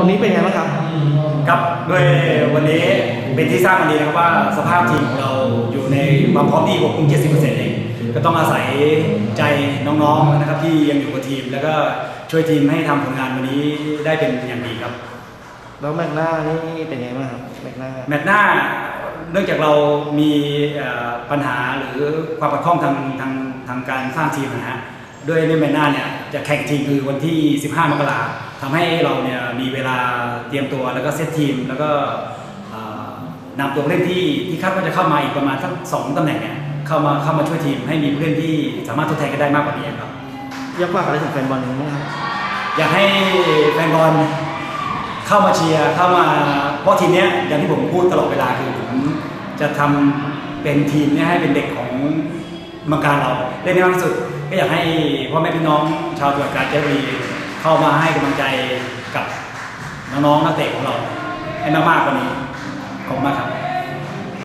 วันนี้เป็นไงบ้างครับ ครับด้วยวันนี้เป็นที่ทราบกันดีนะครับว่าสภาพทีมของเราอยู่ในความพร้อมที่6 70%เองก็ต้องอาศัยใจน้องๆนะครับที่ยังอยู่กับทีม แล้วก็ช่วยทีมให้ทำผลงานวันนี้ได้เป็นอย่างดีครับ แล้วแมตช์หน้านี่เป็นไงบ้างครับแมตช์หน้าแมตช์หน้าเนื่องจากเรามีเอ่อปัญหาหรือความขัดข้องทางทางทางการสร้างทีมนะฮะด้วยในแมตช์หน้าเนี่ยจะแข่งจริงคือวันที่ 15 มกรา ทำให้เราเนี่ยมีเวลาเตรียมตัวแล้วก็เซตทีม แล้วก็เอ่อนำตัวผู้เล่นที่ที่คาดว่าจะเข้ามาอีกประมาณสักสองตำแหน่งเนี่ยเข้ามาเข้ามาช่วยทีมให้มีผู้เล่นที่สามารถทดแทนกันได้มากกว่านี้ครับอยากฝากอะไรถึงแฟนบอลบ้างครับอยากให้แฟนบอลเข้ามาเชียร์เข้ามาเพราะทีมเนี้ยอย่างที่ผมพูดตลอดเวลาคือผมจะทำเป็นทีมเนี้ยให้เป็นเด็กของเมืองการเราเล่นให้มากที่สุด ก็อยากให้พ่อแม่พี่น้องชาวจังหวัดกาญจนบุรี เข้ามาให้กำลังใจกับน้องๆนักเตะของเราให้มากๆกว่านี้